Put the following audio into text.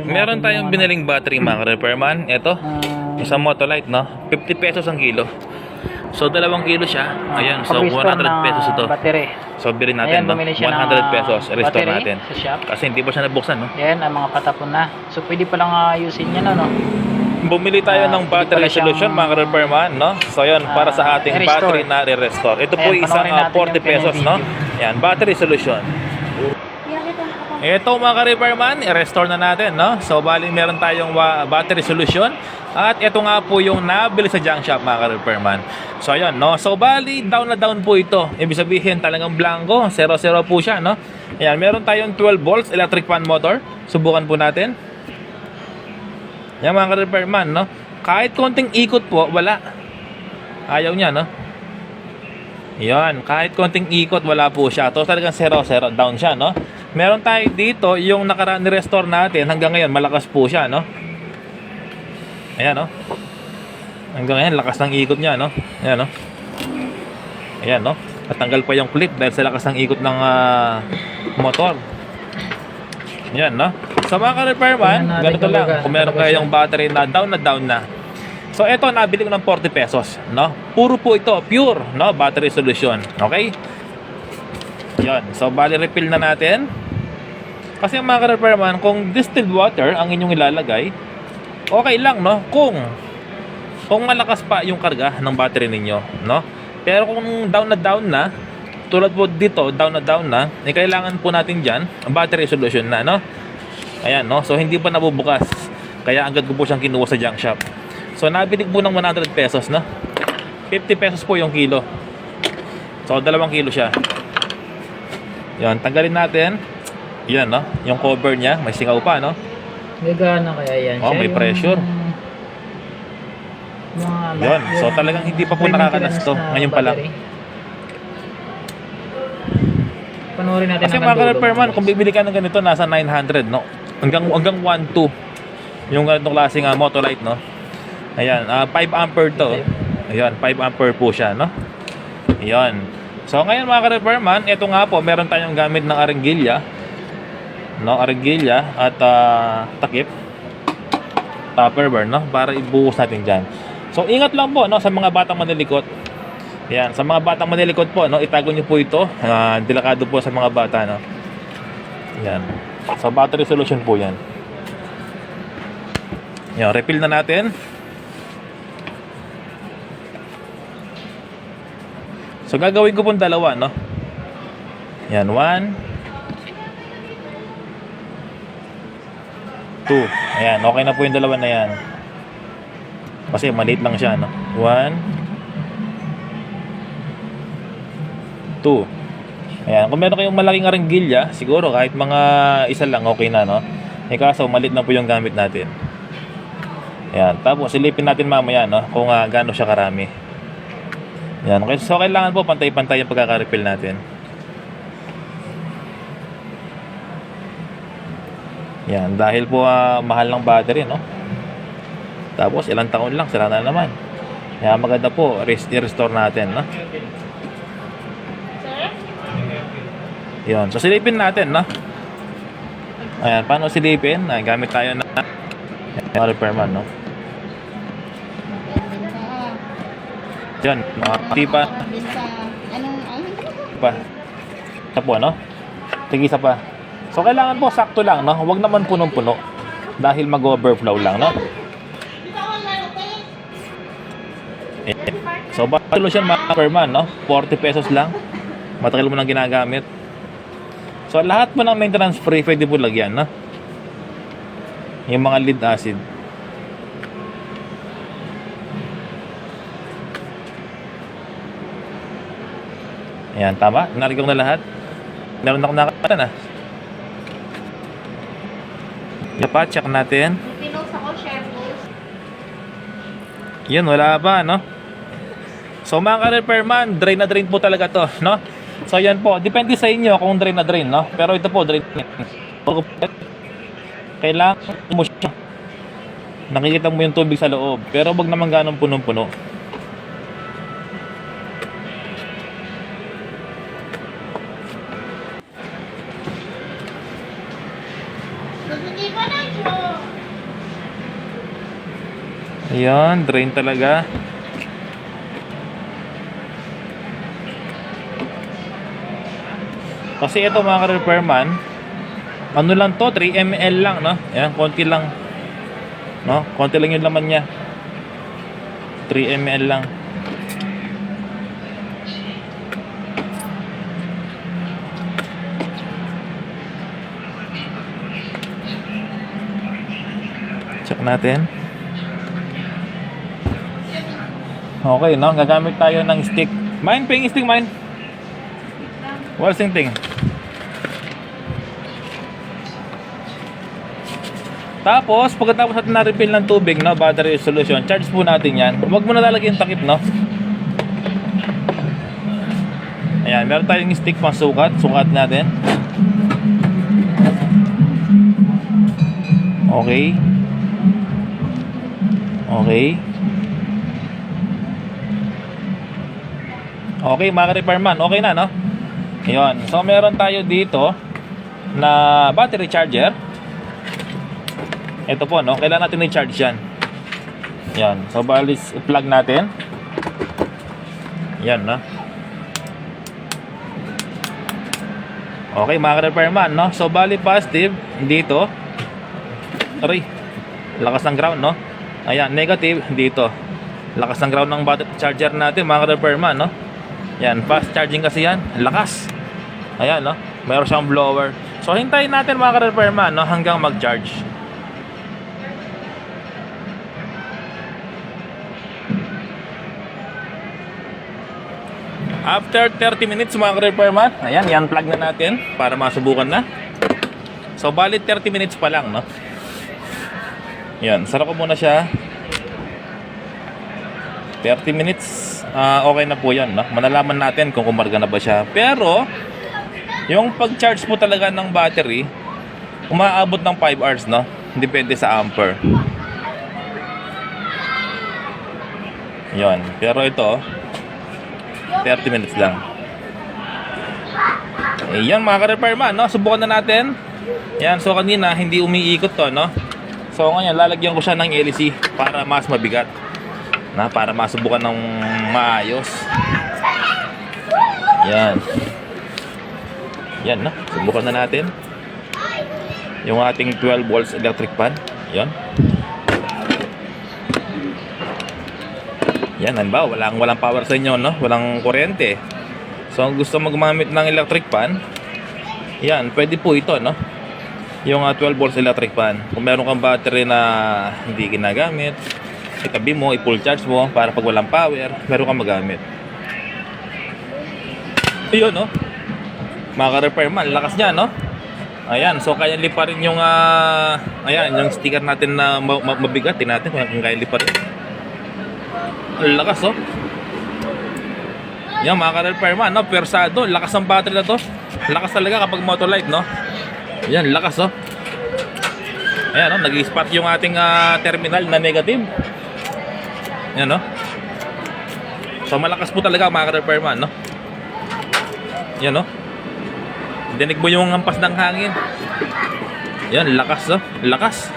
natin Meron tayong biniling battery mga repairman. Ito, ah, isang Motolite, no? 50 pesos ang kilo. So, dalawang kilo siya. Ayan, so pag-restore 100 na pesos ito. Battery. So, bilhin Ayan, natin, no? bumili siya 100 ng pesos. Restore battery natin. sa shop. Kasi hindi pa siya nabuksan, no? Yan, ang mga patapon na. So, pwede pa lang ayusin yan, ano? Bumili tayo Ah, ng battery siyang- solution mga repairman, no? So, yun, Ah, para sa ating i-restore. battery na re-restore. Ito po Ayan, isang panoorin ah, natin 40 yung kanyang pesos, no? Yan, battery solution. Ito mga ka-repairman, i-restore na natin, no? So, bali meron tayong battery solution. At ito nga po yung nabili sa junk shop, mga ka-repairman. So, ayun, no? So, bali, down na down po ito. Ibig sabihin, talagang blanco. 0-0 po siya, no? Ayan, meron tayong 12 volts electric fan motor. Subukan po natin. Yan mga ka-repairman, no? Kahit konting ikot po, wala. Ayaw niya, no? Yan, kahit konting ikot, wala po siya. To talagang 0-0 down siya, no? Meron tayo dito, yung nakaraan ni-restore natin, hanggang ngayon, malakas po siya, no? Ayan, no? Hanggang ngayon, lakas ng ikot niya, no? Ayan, no? Ayan, no? Natanggal pa yung clip dahil sa lakas ng ikot ng ah, motor. Ayan, no? Sa mga ka-repairman, ganito lang. Kung meron kayong battery na down na down na, So ito nabili ko ng 40 pesos, no? Puro po ito, pure, no? Battery solution, okay? 'Yon. So bali refill na natin. Kasi ang mga ka-repairman, kung distilled water ang inyong ilalagay, okay lang, no? Kung kung malakas pa yung karga ng battery ninyo, no? Pero kung down na down na, tulad po dito, down na down na, eh, kailangan po natin diyan ang battery solution na, no? Ayan, no? So hindi pa nabubukas. Kaya agad ko po siyang kinuha sa junk shop. So nabili po ng 100 pesos, no? 50 pesos po yung kilo. So dalawang kilo siya. Yan, tanggalin natin. Yan, no? Yung cover niya, may singaw pa, no? Gagana kaya yan. Oh, Siya may yung- pressure. Mga, Yun. So, talagang hindi pa po nakakalas maintenance to. na Ngayon pa lang. battery. Panoorin natin Kasi hanggang mga dulo, ka-repairman, guys. kung bibili ka ng ganito, nasa 900, no? Hanggang, hanggang 1.2. Yung ganitong klaseng uh, Motolite, no? Ayan, ah, 5 ampere to. Ayan, 5 ampere po siya, no? Ayan. So, ngayon mga ka-repairman, ito nga po, meron tayong gamit ng arenggilya. No, arenggilya at ah, takip. Tupper burn, no? Para ibuhos natin dyan. So, ingat lang po, no? Sa mga batang manilikot. Yan, sa mga batang manilikot po, no, itago niyo po ito. Ah, delikado po sa mga bata, no. Yan. So battery solution po 'yan. Yan, refill na natin. So gagawin ko pong dalawa, no. Yan, one. Two. Ayan, okay na po yung dalawa na yan. Kasi maliit lang siya, no. One. 2. Ayan, kung meron kayong malaking arenggilya, siguro kahit mga isa lang okay na, no? Eh kaso malit na po yung gamit natin. Ayan, tapos silipin natin mamaya, no? Kung uh, gaano siya karami. Ayan, okay, so kailangan po pantay-pantay yung pagkaka-refill natin. Yan, dahil po ah, mahal ng battery, no? Tapos ilang taon lang, sira na naman. Kaya maganda po, rest- i-restore natin, no? Yun. So, silipin natin, no? Ayan, paano silipin? Ayan, gamit tayo na Ayan, repairman, no? Yun, mga tipa, Anong, ano? pa. Isa po, no? Sige, isa pa. So, kailangan po sakto lang, no? Huwag naman punong-puno. Dahil mag-overflow lang, no? So, ba solution mga repairman, no? 40 pesos lang. Matagal mo nang ginagamit. So, lahat po ng maintenance free, pwede po lagyan, no? Yung mga lead acid. Ayan, tama? Narinig ko na lahat. Meron akong nakakata na. Yan pa, check natin. Yun, wala pa, no? So, mga ka-repairman, drain na drain po talaga to, no? So, yan po. Depende sa inyo kung drain na drain, no? Pero ito po, drain. Kailangan mo siya. Nakikita mo yung tubig sa loob. Pero wag naman ganun punong-puno. Ayan, drain talaga. Kasi ito mga ka-repairman, ano lang to, 3 ml lang, no? Ayan, konti lang. No? Konti lang yung laman niya. 3 ml lang. Check natin. Okay, no? Gagamit tayo ng stick. Mine, ping stick, mine. Wala ting. Tapos, pagkatapos natin na-refill ng tubig, no, battery solution, charge po natin yan. Huwag mo na lalagyan takip, no? Ayan, meron tayong stick pang sukat. Sukat natin. Okay. Okay. Okay, mga repairman, okay na, no? Yun. So, meron tayo dito na battery charger. Ito po, no? Kailangan natin i-charge yan. Yan. So, balis i-plug natin. Yan, no? Okay, mga repairman, no? So, bali positive dito. Aray. Lakas ng ground, no? Ayan, negative dito. Lakas ng ground ng battery charger natin, mga repairman, no? Yan, fast charging kasi yan. Lakas. Ayan, no? Mayroon siyang blower. So, hintayin natin mga ka-repairman, no? Hanggang mag-charge. After 30 minutes mga ka-repairman, ayan, yan plug na natin para masubukan na. So, bali 30 minutes pa lang, no? Yan, sarap ko muna siya. 30 minutes, ah, okay na po yan. No? Malalaman natin kung kumarga na ba siya. Pero, yung pag-charge po talaga ng battery, umaabot ng 5 hours, no? Depende sa ampere. Yon. Pero ito, 30 minutes lang. Ayan mga ka-repairman, no? Subukan na natin. Yan, so kanina hindi umiikot to, no? So ngayon, lalagyan ko siya ng LEC para mas mabigat. Na, para masubukan ng maayos. Yan. Yan, no? Subukan na natin. Yung ating 12 volts electric fan. Yan. Yan, halimbawa, walang, walang power sa inyo, no? Walang kuryente. So, kung gusto mo gumamit ng electric fan, yan, pwede po ito, no? Yung ah, 12 volts electric fan. Kung meron kang battery na hindi ginagamit, itabi mo, i-full charge mo para pag walang power, meron kang magamit. Ayun, no? Mga ka-repairman, lakas niya, no? Ayan, so kaya liparin yung, ah, ayan, yung sticker natin na ma- ma- mabigat. Tingnan natin kung, kaya liparin. Ang lakas, oh. Yan, mga ka-repairman, no? Persado, lakas ng battery na to. Lakas talaga kapag motolight, no? Yan, lakas, oh. Ayan, oh, nag-spot yung ating ah, terminal na negative. Yan, no? So, malakas po talaga, mga ka-repairman, no? Yan, no? Dinig mo yung ampas ng hangin. Yan, lakas, oh. Lakas.